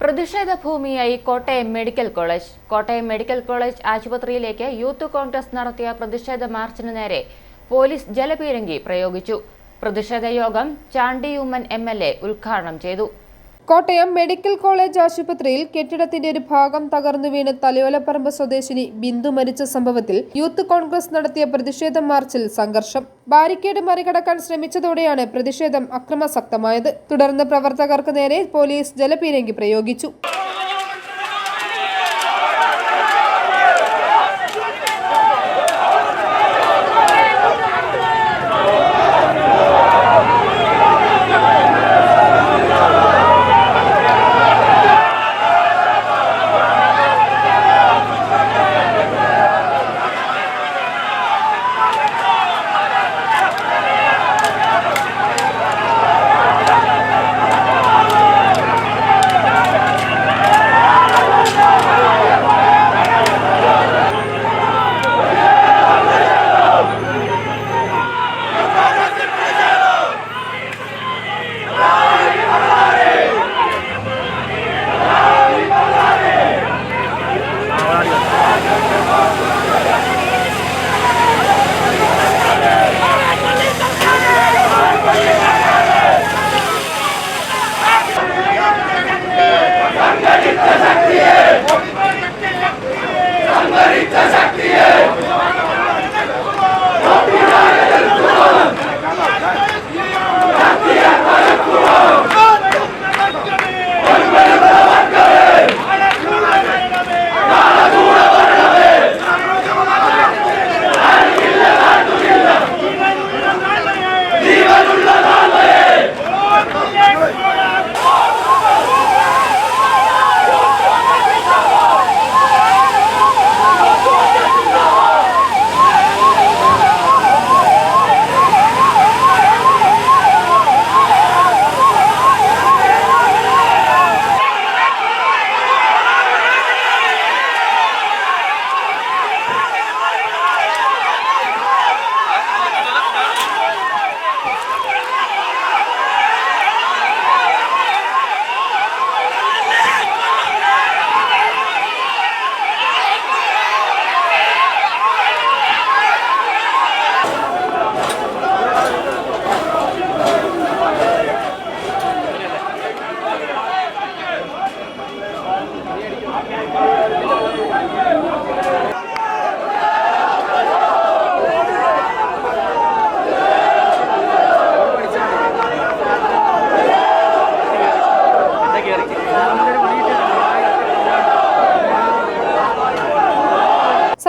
പ്രതിഷേധ ഭൂമിയായി Kottayam medical college. Kottayam medical college ആശുപത്രിയിലേക്ക് youth Congress നടത്തിയ പ്രതിഷേധ മാർച്ചിന് നേരെ പോലീസ് ജലപീരങ്കി പ്രയോഗിച്ചു. പ്രതിഷേധ യോഗം ചാണ്ടി ഉമ്മൻ എം ഉദ്ഘാടനം ചെയ്തു. കോട്ടയം മെഡിക്കൽ കോളേജ് ആശുപത്രിയിൽ കെട്ടിടത്തിന്റെ ഒരു ഭാഗം തകർന്നു വീണ് തലയോലപ്പറമ്പ് സ്വദേശിനി ബിന്ദു മരിച്ച സംഭവത്തിൽ യൂത്ത് കോൺഗ്രസ് നടത്തിയ പ്രതിഷേധ മാർച്ചിൽ സംഘർഷം. ബാരിക്കേഡ് മറികടക്കാൻ ശ്രമിച്ചതോടെയാണ് പ്രതിഷേധം അക്രമാസക്തമായത്. തുടർന്ന് പ്രവർത്തകർക്ക് നേരെ പോലീസ് ജലപീരങ്കി പ്രയോഗിച്ചു.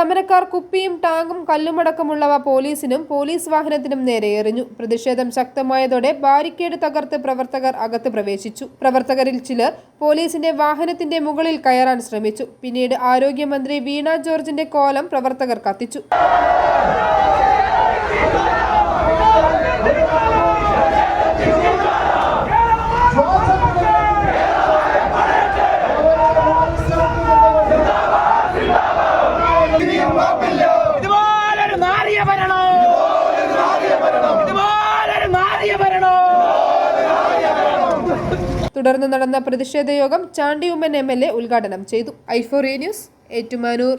സമരക്കാർ കുപ്പിയും ടാങ്കും കല്ലുമടക്കമുള്ളവ പോലീസിനും പോലീസ് വാഹനത്തിനും നേരെ എറിഞ്ഞു. പ്രതിഷേധം ശക്തമായതോടെ ബാരിക്കേഡ് തകർത്ത് പ്രവർത്തകർ അകത്ത് പ്രവേശിച്ചു. പ്രവർത്തകരിൽ ചിലർ പോലീസിന്റെ വാഹനത്തിന്റെ മുകളിൽ കയറാൻ ശ്രമിച്ചു. പിന്നീട് ആരോഗ്യമന്ത്രി വീണ ജോർജിന്റെ കോലം പ്രവർത്തകർ കത്തിച്ചു. തുടർന്ന് നടന്ന പ്രതിഷേധ യോഗം Chandy Oommen M L A ഉദ്ഘാടനം ചെയ്തു. ഐഫോറിയ ന്യൂസ് ഏറ്റുമാനൂർ.